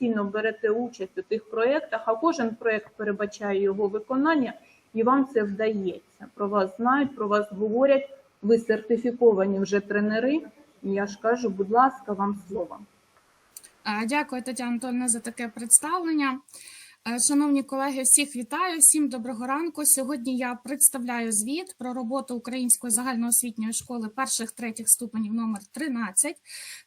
постійно берете участь у тих проєктах, а кожен проєкт передбачає його виконання, і вам це вдається. Про вас знають, про вас говорять. Ви сертифіковані вже тренери. Я ж кажу, будь ласка, вам слово. Е, Дякую, Тетяна Анатольовна, за таке представлення. Е, Шановні колеги, всіх вітаю, всім доброго ранку. Сьогодні я представляю звіт про роботу Української загальноосвітньої школи перших третіх ступенів номер 13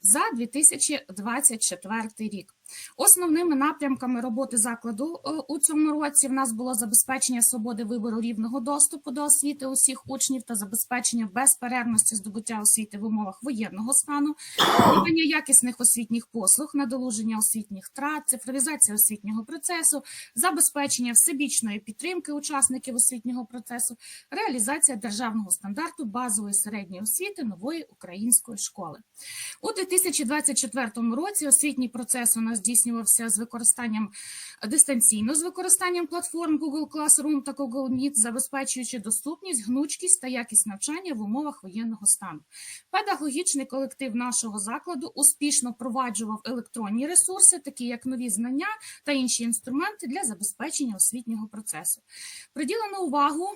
за 2024 рік. Основними напрямками роботи закладу е, у цьому році в нас було забезпечення свободи вибору рівного доступу до освіти усіх учнів та забезпечення безперервності здобуття освіти в умовах воєнного стану, надання якісних освітніх послуг, надолуження освітніх втрат, цифровізація освітнього процесу, забезпечення всебічної підтримки учасників освітнього процесу, реалізація державного стандарту базової середньої освіти нової української школи. У 2024 році освітній процес у нас здійснювався з використанням дистанційно з використанням платформ Google Classroom та Google Meet, забезпечуючи доступність, гнучкість та якість навчання в умовах воєнного стану. Педагогічний колектив нашого закладу успішно впроваджував електронні ресурси, такі як нові знання та інші інструменти для забезпечення освітнього процесу. Приділено увагу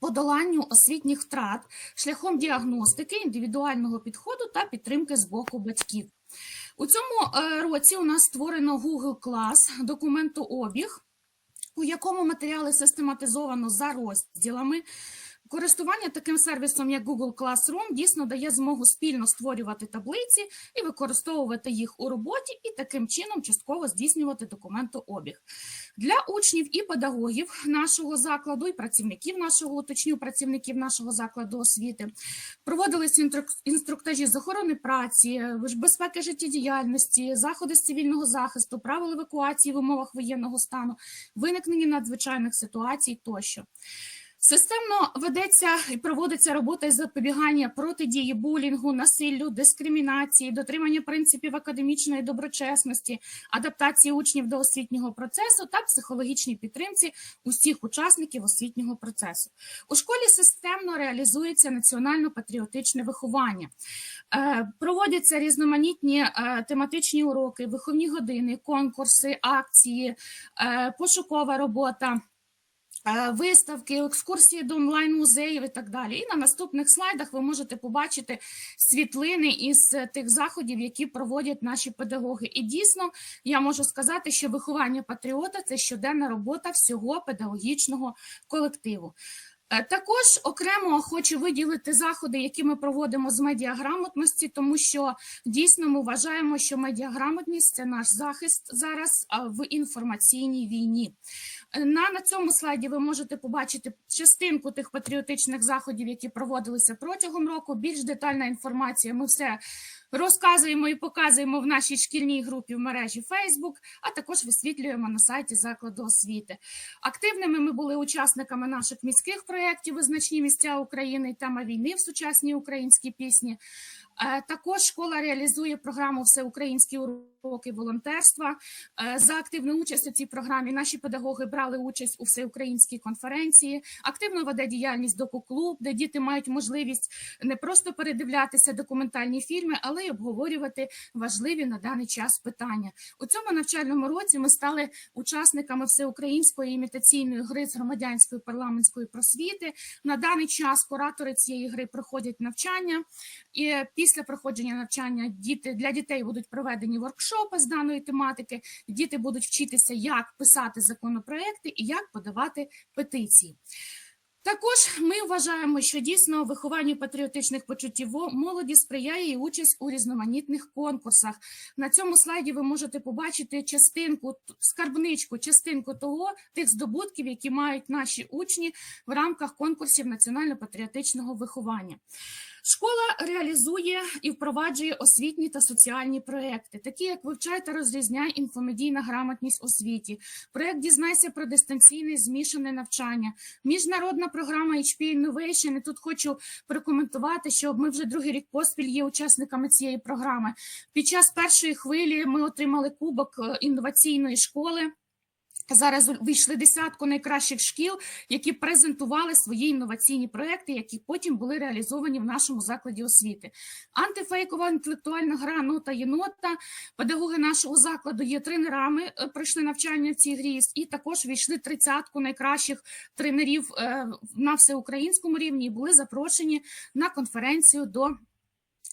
подоланню освітніх втрат шляхом діагностики, індивідуального підходу та підтримки з боку батьків. У цьому е, році у нас створено Google Class, документообіг, у якому матеріали систематизовано за розділами. Користування таким сервісом, як Google Classroom, дійсно дає змогу спільно створювати таблиці і використовувати їх у роботі, і таким чином частково здійснювати документообіг. Для учнів і педагогів нашого закладу, і працівників нашого уточню, працівників нашого закладу освіти проводилися інструктажі з охорони праці, безпеки життєдіяльності, заходи з цивільного захисту, правил евакуації в умовах воєнного стану, виникнення надзвичайних ситуацій тощо. Системно ведеться і проводиться робота із запобігання протидії булінгу, насиллю, дискримінації, дотримання принципів академічної доброчесності, адаптації учнів до освітнього процесу та психологічній підтримці усіх учасників освітнього процесу. У школі системно реалізується національно-патріотичне виховання. Е, Проводяться різноманітні е, тематичні уроки, виховні години, конкурси, акції, е, пошукова робота. Е, Виставки, екскурсії до онлайн-музеїв і так далі. І на наступних слайдах ви можете побачити світлини із е, тих заходів, які проводять наші педагоги. І дійсно, я можу сказати, що виховання патріота це щоденна робота всього педагогічного колективу. Е, Також окремо хочу виділити заходи, які ми проводимо з медіаграмотності, тому що дійсно ми вважаємо, що медіаграмотність це наш захист зараз в інформаційній війні. Е, На, на цьому слайді ви можете побачити частинку тих патріотичних заходів, які проводилися протягом року. Більш детальна інформація. Ми все розказуємо і показуємо в нашій шкільній групі в мережі Facebook, а також висвітлюємо на сайті закладу освіти. Активними ми були учасниками наших міських проєктів «Визначні місця України» тема війни в сучасній українській пісні. Е, Також школа реалізує програму Всеукраїнські уроки волонтерства. Е, За активну участь у цій програмі наші педагоги брали участь у всеукраїнській конференції. Активно веде діяльність доку-клуб, де діти мають можливість не просто передивлятися документальні фільми, але й обговорювати важливі на даний час питання. У цьому навчальному році ми стали учасниками всеукраїнської імітаційної гри з громадянської парламентської просвіти. На даний час куратори цієї гри проходять навчання, і після проходження навчання діти для дітей будуть проведені воркшопи з даної тематики. Діти будуть вчитися, як писати законопроекти і як подавати петиції. Також ми вважаємо, що дійсно вихованню патріотичних почуттів молоді сприяє і участь у різноманітних конкурсах. На цьому слайді ви можете побачити частинку, скарбничку, частинку того тих здобутків, які мають наші учні в рамках конкурсів національно-патріотичного виховання. Школа реалізує і впроваджує освітні та соціальні проекти, такі як вивчай та розрізняй інфомедійна грамотність освіті, проект Дізнайся про дистанційне змішане навчання, міжнародна програма HP Innovation. І тут хочу прокоментувати, що ми вже другий рік поспіль є учасниками цієї програми. Під час першої хвилі ми отримали кубок е, інноваційної школи. Зараз вийшли десятку найкращих шкіл, які презентували свої інноваційні проекти, які потім були реалізовані в нашому закладі освіти. Антифейкова інтелектуальна гра нота єнота. Педагоги нашого закладу є тренерами, е, пройшли навчання в цій грі, і також війшли тридцятку найкращих тренерів е, на всеукраїнському рівні і були запрошені на конференцію до.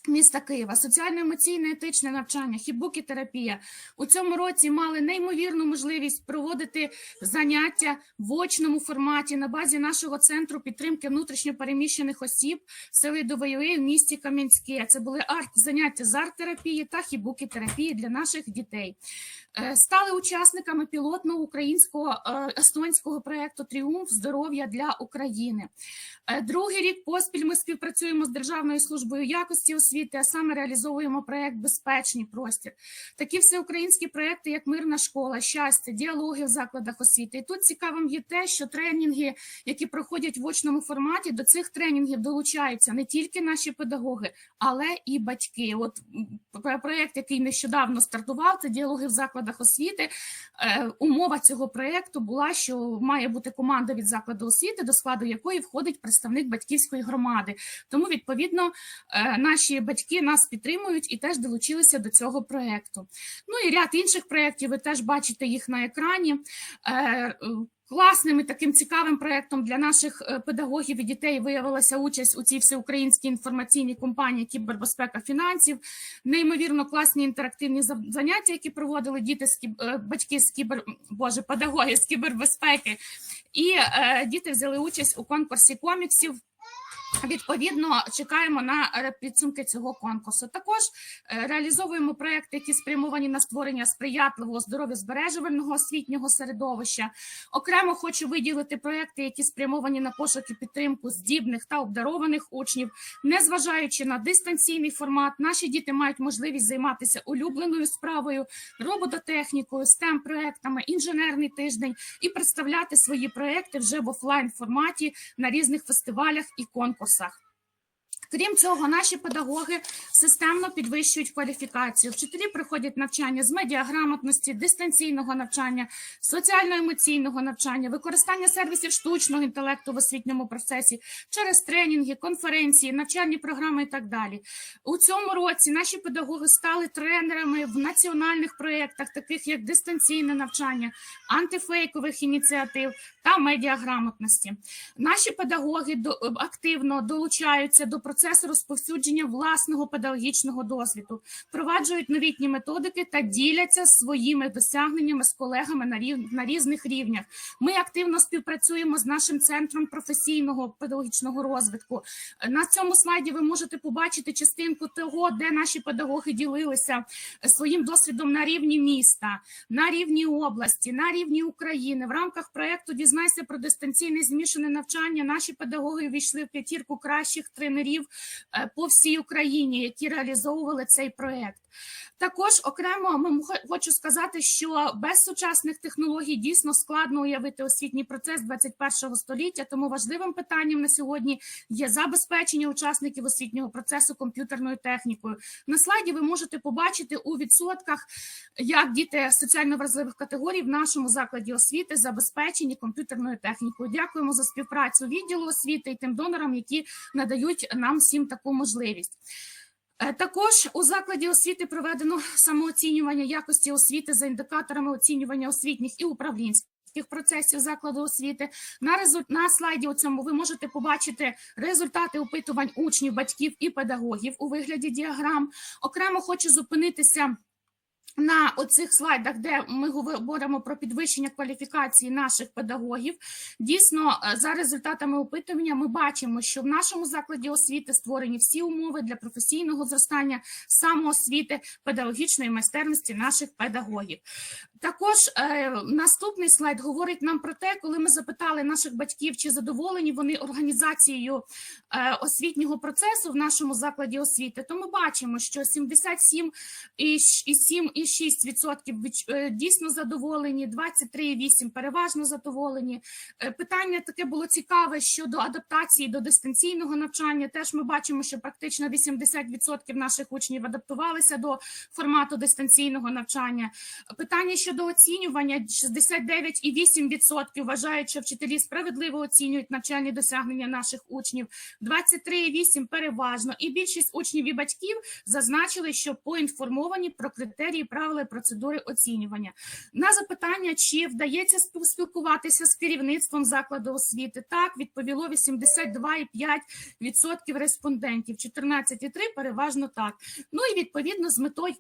Міста Києва, соціально-емоційне етичне навчання, хібуки терапія у цьому році мали неймовірну можливість проводити заняття в очному форматі на базі нашого центру підтримки внутрішньопереміщених осіб сели Довоєві в місті Кам'янське. Це були арт заняття з арт-терапії та хібуки терапії для наших дітей. Е, Стали учасниками пілотного українського е, естонського проекту Тріумф здоров'я для України. Е, Другий рік поспіль ми співпрацюємо з Державною службою якості освіти, а саме реалізовуємо проект Безпечний простір. Такі всеукраїнські проекти, як мирна школа, щастя, діалоги в закладах освіти. І тут цікавим є те, що тренінги, які проходять в очному форматі, до цих тренінгів долучаються не тільки наші педагоги, але і батьки. От м, проект, який нещодавно стартував, це діалоги в закладах освіти. Е, Умова цього проєкту була, що має бути команда від закладу освіти, до складу якої входить представник батьківської громади. Тому, відповідно, е, наші батьки нас підтримують і теж долучилися до цього проєкту. Ну і ряд інших проєктів, ви теж бачите їх на екрані. Класним і таким цікавим проєктом для наших е, педагогів і дітей виявилася участь у цій всеукраїнській інформаційній компанії Кібербезпека фінансів. Неймовірно класні інтерактивні заняття, які проводили діти з кіб... е, батьки з кібер боже, педагоги з кібербезпеки. І е, діти взяли участь у конкурсі коміксів. Відповідно, чекаємо на підсумки цього конкурсу. Також е, реалізовуємо проекти, які спрямовані на створення сприятливого здоров'язбережувального освітнього середовища. Окремо хочу виділити проекти, які спрямовані на пошук і підтримку здібних та обдарованих учнів. Незважаючи на дистанційний формат, наші діти мають можливість займатися улюбленою справою, робототехнікою, stem проектами інженерний тиждень і представляти свої проекти вже в офлайн форматі на різних фестивалях і конкурсах кампусах. Крім цього, наші педагоги системно підвищують кваліфікацію. Вчителі проходять навчання з медіаграмотності, дистанційного навчання, соціально-емоційного навчання, використання сервісів штучного інтелекту в освітньому процесі через тренінги, конференції, навчальні програми і так далі. У цьому році наші педагоги стали тренерами в національних проєктах, таких як дистанційне навчання, антифейкових ініціатив та медіаграмотності. Наші педагоги активно долучаються до процесу розповсюдження власного педагогічного досвіду, впроваджують новітні методики та діляться своїми досягненнями з колегами на, рів... на різних рівнях. Ми активно співпрацюємо з нашим центром професійного педагогічного розвитку. На цьому слайді ви можете побачити частинку того, де наші педагоги ділилися своїм досвідом на рівні міста, на рівні області, на рівні України. В рамках проекту Дізнайся про дистанційне змішане навчання. Наші педагоги війшли в п'ятірку кращих тренерів е, по всій Україні, які реалізовували цей проект. Також окремо м- хо- хочу сказати, що без сучасних технологій дійсно складно уявити освітній процес 21 століття. Тому важливим питанням на сьогодні є забезпечення учасників освітнього процесу комп'ютерною технікою. На слайді ви можете побачити у відсотках, як діти соціально вразливих категорій в нашому закладі освіти забезпечені комп'ютерною технікою. Дякуємо за співпрацю відділу освіти і тим донорам, які надають нам всім таку можливість. Е, Також у закладі освіти проведено самооцінювання якості освіти за індикаторами оцінювання освітніх і управлінських процесів закладу освіти. На результ... на слайді у цьому ви можете побачити результати опитувань учнів, батьків і педагогів у вигляді діаграм. Окремо хочу зупинитися на оцих слайдах, де ми говоримо про підвищення кваліфікації наших педагогів, дійсно е, за результатами опитування ми бачимо, що в нашому закладі освіти створені всі умови для професійного зростання самоосвіти, педагогічної майстерності наших педагогів. Також е, наступний слайд говорить нам про те, коли ми запитали наших батьків, чи задоволені вони організацією е, освітнього процесу в нашому закладі освіти, то ми бачимо, що 77,7% і 26% е, дійсно задоволені, 23,8% переважно задоволені. Е, питання таке було цікаве щодо адаптації до дистанційного навчання. Теж ми бачимо, що практично 80% наших учнів адаптувалися до формату дистанційного навчання. Питання щодо оцінювання: 69,8% вважають, що вчителі справедливо оцінюють навчальні досягнення наших учнів. 23,8% переважно, і більшість учнів і батьків зазначили, що поінформовані про критерії практики правила і процедури оцінювання. На запитання, чи вдається спіл- спілкуватися з керівництвом закладу освіти, так відповіло 82,5% респондентів, 14,3% переважно так. Ну і відповідно з метою.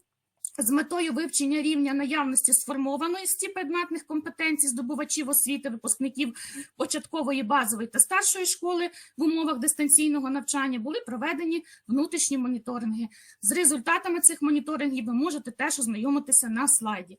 З метою вивчення рівня наявності сформованості предметних компетенцій здобувачів освіти, випускників початкової, базової та старшої школи в умовах дистанційного навчання були проведені внутрішні моніторинги. З результатами цих моніторингів ви можете теж ознайомитися на слайді.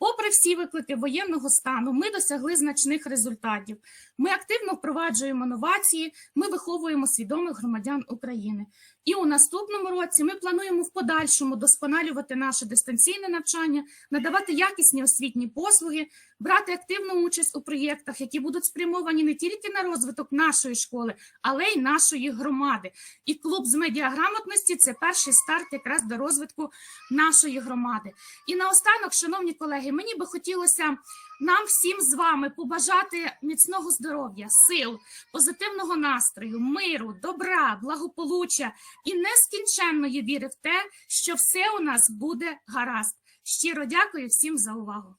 Попри всі виклики воєнного стану, ми досягли значних результатів. Ми активно впроваджуємо новації, ми виховуємо свідомих громадян України. І у наступному році ми плануємо в подальшому досконалювати наше дистанційне навчання, надавати якісні освітні послуги, брати активну участь у проєктах, які будуть спрямовані не тільки на розвиток нашої школи, але й нашої громади. І клуб з медіаграмотності це перший старт якраз до розвитку нашої громади. І наостанок, шановні колеги, мені би хотілося нам всім з вами побажати міцного здоров'я, сил, позитивного настрою, миру, добра, благополуччя і нескінченної віри в те, що все у нас буде гаразд. Щиро дякую всім за увагу.